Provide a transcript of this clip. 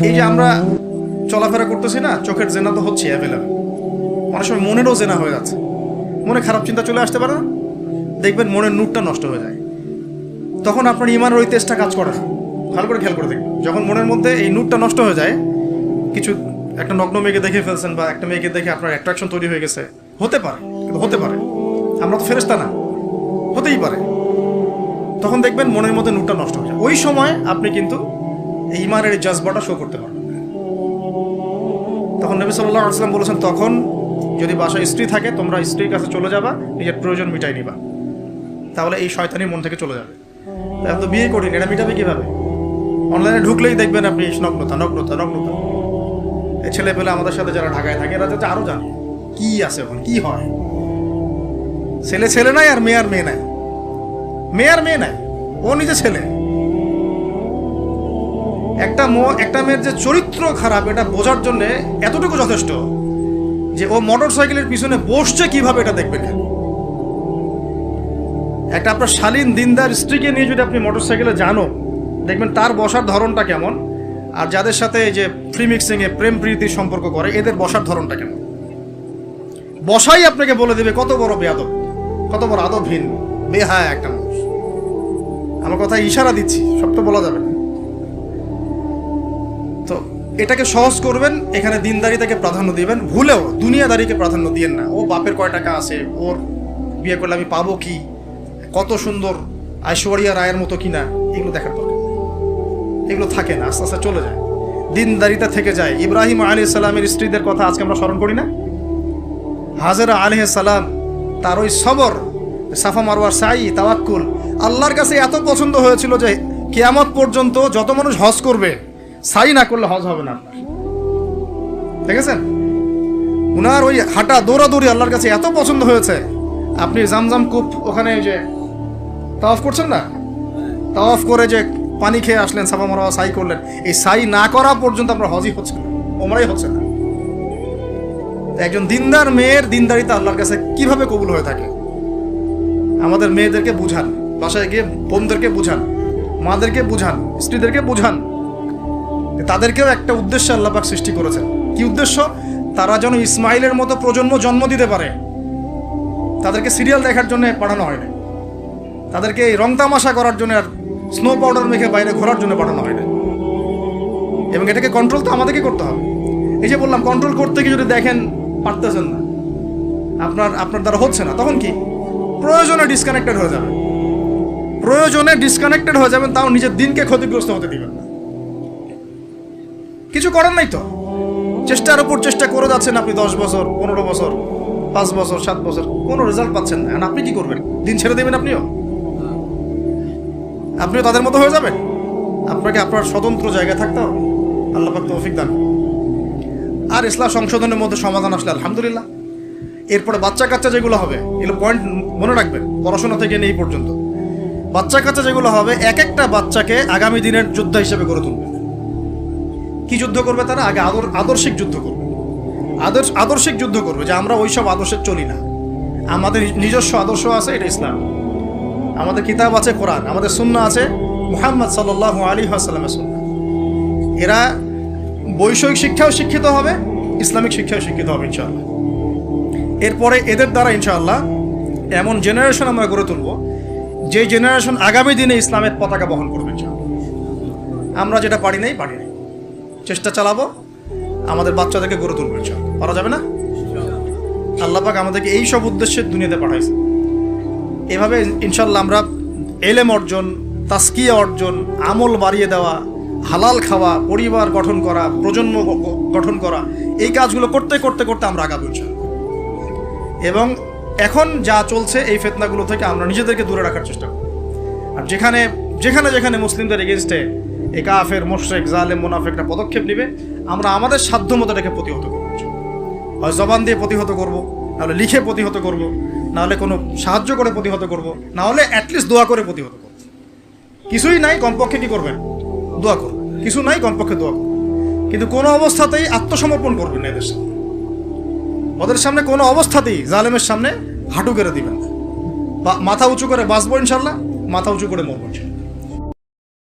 এই যে আমরা চলাফেরা করতেছি না, চোখের জেনা তো হচ্ছে অ্যাভেলেবেল অনেক সময় মনেরও জেনা হয়ে যাচ্ছে। মনে খারাপ চিন্তা চলে আসতে পারে না। দেখবেন মনের নূরটা নষ্ট হয়ে যায়। তখন আপনার ইমানের ওই তেজটা কাজ করে না। ভালো করে খেয়াল করে দেখবেন। যখন মনের মধ্যে এই নূরটা নষ্ট হয়ে যায়, কিছু একটা নগ্ন মেয়েকে দেখে ফেলছেন বা একটা মেয়েকে দেখে আপনার অ্যাট্রাকশন তৈরি হয়ে গেছে। হতে পারে, কিন্তু হতে পারে। আমরা তো ফেরেস্তা না। হতেই পারে। তখন দেখবেন মনের মধ্যে নূরটা নষ্ট হয়ে যায়। ওই সময় আপনি কিন্তু এই ইমানের জজবাটা শো করতে পারবেন তখন নবী সাল্লাহ আসলাম বলেছেন, তখন যদি বাসায় স্ত্রী থাকে, তোমরা স্ত্রীর কাছে চলে যাবা, নিজের প্রয়োজন মিটাই নিবা। তাহলে এই শয়তানি মন থেকে চলে যাবে। এখন তো বিয়ে করিনি এটা মিটাবে কীভাবে? অনলাইনে ঢুকলেই দেখবেন আপনি নগ্নতা নগ্নতা নগ্নতা। এই ছেলে পেলে আমাদের সাথে যারা ঢাকায় থাকে, এরা যাতে আরও জানে কি আছে এখন কি হয়। ছেলে ছেলে নাই আর মেয়ে আর মেয়ে নাই। মেয়ে আর মেয়ে নাই, ও নিজে ছেলে। একটা মো, একটা মেয়ের যে চরিত্র খারাপ, এটা বোঝার জন্যে এতটুকু যথেষ্ট যে ও মোটর সাইকেলের পিছনে বসছে কীভাবে এটা দেখবেন একটা আপনার শালীন দিনদার স্ত্রীকে নিয়ে যদি আপনি মোটর সাইকেলে জানো দেখবেন তার বসার ধরনটা কেমন, আর যাদের সাথে এই যে ফ্রি মিক্সিংয়ে প্রেম প্রীতির সম্পর্ক করে, এদের বসার ধরনটা কেমন? বসাই আপনাকে বলে দেবে, কত বড় বেয়াদব, কত বড় আদবহীন, বেহায় একটা মানুষ। আমার কথা ইশারা দিচ্ছি, সব তো বলা যাবে না। এটাকে সহজ করবেন, এখানে দিনদারিতাকে প্রাধান্য দিবেন, ভুলেও দুনিয়াদারিকে প্রাধান্য দিয়েন না। ও বাপের কয় টাকা আছে? ওর বিয়ে করলে আমি পাবো কি? কত সুন্দর ঐশ্বরিয়া রায়ের মতো কিনা? এগুলো দেখার দরকার এগুলো থাকে না, আস্তে আস্তে চলে যায়। দিনদারিতা থেকে যায়। ইব্রাহিম আলী সালামের স্ত্রীদের কথা আজকে আমরা স্মরণ করি না? হাজরা আলহ সালাম, তার ওই সবর, সাফা মারওয়ার সাই, তাওয়াক্কুল, আল্লাহর কাছে এত পছন্দ হয়েছিল যে কেয়ামত পর্যন্ত যত মানুষ হজ করবে সাই না করলে হজ হবে না আপনার। দেখেছেন? উনার ওই হাঁটা, দৌড়াদৌড়ি আল্লাহর কাছে এত পছন্দ হয়েছে। আপনি জামজাম কূপ ওখানে যে তাওয়াফ করছেন না? তাওয়াফ করে যে পানি খেয়ে আসলেন, সাফা মারওয়া, সাই করলেন। এই সাই না করা পর্যন্ত আপনার হজই হচ্ছে না ওমরাই হচ্ছে না। একজন দিনদার মেয়ের দিনদারিতা আল্লাহর কাছে কীভাবে কবুল হয়ে থাকে? আমাদের মেয়েদেরকে বুঝান, বাসায় গিয়ে বোনদেরকে বুঝান, মাদেরকে বুঝান, স্ত্রীদেরকে বুঝান। তাদেরকেও একটা উদ্দেশ্য আল্লাপাক সৃষ্টি করেছেন। কি উদ্দেশ্য? তারা যেন ইসমাইলের মতো প্রজন্ম জন্ম দিতে পারে। তাদেরকে সিরিয়াল দেখার জন্য পাঠানো হয়নি। তাদেরকে এই রং তামাশা করার জন্য আর স্নো পাউডার মেখে বাইরে ঘোরার জন্য পাঠানো হয় না এবং এটাকে কন্ট্রোল তো আমাদেরকে করতে হবে। এই যে বললাম কন্ট্রোল করতে গিয়ে যদি দেখেন, পারতেছেন না। আপনার আপনার দ্বারা হচ্ছে না। তখন কি? প্রয়োজনে ডিসকানেক্টেড হয়ে যাবে। প্রয়োজনে ডিসকানেক্টেড হয়ে যাবেন, তাও নিজের দিনকে ক্ষতিগ্রস্ত হতে দিবেন না। কিছু করার নাই তো। চেষ্টার উপর চেষ্টা করে যাচ্ছেন আপনি দশ বছর, পনেরো বছর, পাঁচ বছর, সাত বছর, কোনো রেজাল্ট পাচ্ছেন না। আপনি কি করবেন? দিন ছেড়ে দেবেন আপনিও? আপনিও তাদের মতো হয়ে যাবেন? আপনাকে আপনার স্বতন্ত্র জায়গায় থাকতে হবে। আল্লাহ পাক তৌফিক দান। আর ইসলাম সংশোধনের মধ্যে সমাধান আসলে আলহামদুলিল্লাহ। এরপরে বাচ্চা কাচ্চা যেগুলো হবে, এগুলো পয়েন্ট মনে রাখবেন, পড়াশোনা থেকে নেই পর্যন্ত। বাচ্চা কাচ্চা যেগুলো হবে, এক একটা বাচ্চাকে আগামী দিনের যোদ্ধা হিসেবে গড়ে তুলবে। কি যুদ্ধ করবে তারা? আগে আদর আদর্শিক যুদ্ধ করবে। আদর্শ আদর্শিক যুদ্ধ করবে যে আমরা ওইসব আদর্শে চলি না। আমাদের নিজস্ব আদর্শ আছে, এটা ইসলাম। আমাদের কিতাব আছে, কোরআন। আমাদের সুন্না আছে, মুহাম্মদ সাল্লাহ আলী আসাল্লামের সুন্না এরা বৈষয়িক শিক্ষাও শিক্ষিত হবে, ইসলামিক শিক্ষাও শিক্ষিত হবে, ইনশাআল্লাহ। এরপরে এদের দ্বারা, ইনশাআল্লাহ, এমন জেনারেশন আমরা গড়ে তুলব, যে জেনারেশন আগামী দিনে ইসলামের পতাকা বহন করবে আমরা যেটা পারি নাই, পারি চেষ্টা চালাবো। আমাদের বাচ্চাদেরকে গড়ে তুলবো পারা যাবে না? আল্লাহ পাক আমাদেরকে এই সব উদ্দেশ্যে দুনিয়াতে পাঠাইছে। এভাবে ইনশাল্লাহ আমরা এলেম অর্জন তাস্কিয়া অর্জন, আমল বাড়িয়ে দেওয়া, হালাল খাওয়া, পরিবার গঠন করা, প্রজন্ম গঠন করা, এই কাজগুলো করতে করতে করতে আমরা আগাবো এবং এখন যা চলছে এই ফেতনাগুলো থেকে আমরা নিজেদেরকে দূরে রাখার চেষ্টা করব। আর যেখানে যেখানে যেখানে মুসলিমদের এগেনস্টে এ কাফের, মোশরেক, জালেম, মোনাফেকরা পদক্ষেপ নেবে। আমরা আমাদের সাধ্য মতো এটাকে প্রতিহত করব। হয় জবান দিয়ে প্রতিহত করব নাহলে লিখে প্রতিহত করব নাহলে কোনো সাহায্য করে প্রতিহত করব নাহলে অ্যাটলিস্ট দোয়া করে প্রতিহত করব। কিছুই নাই, কমপক্ষে কি করবেন? দোয়া করবেন কিছু নাই, কমপক্ষে দোয়া করবেন কিন্তু কোনো অবস্থাতেই আত্মসমর্পণ করবেন না এদের সামনে। ওদের সামনে কোনো অবস্থাতেই জালেমের সামনে হাঁটু কেড়ে দিবেন বা মাথা উঁচু করে বাঁচবো ইনশাল্লাহ মাথা উঁচু করে মরবো।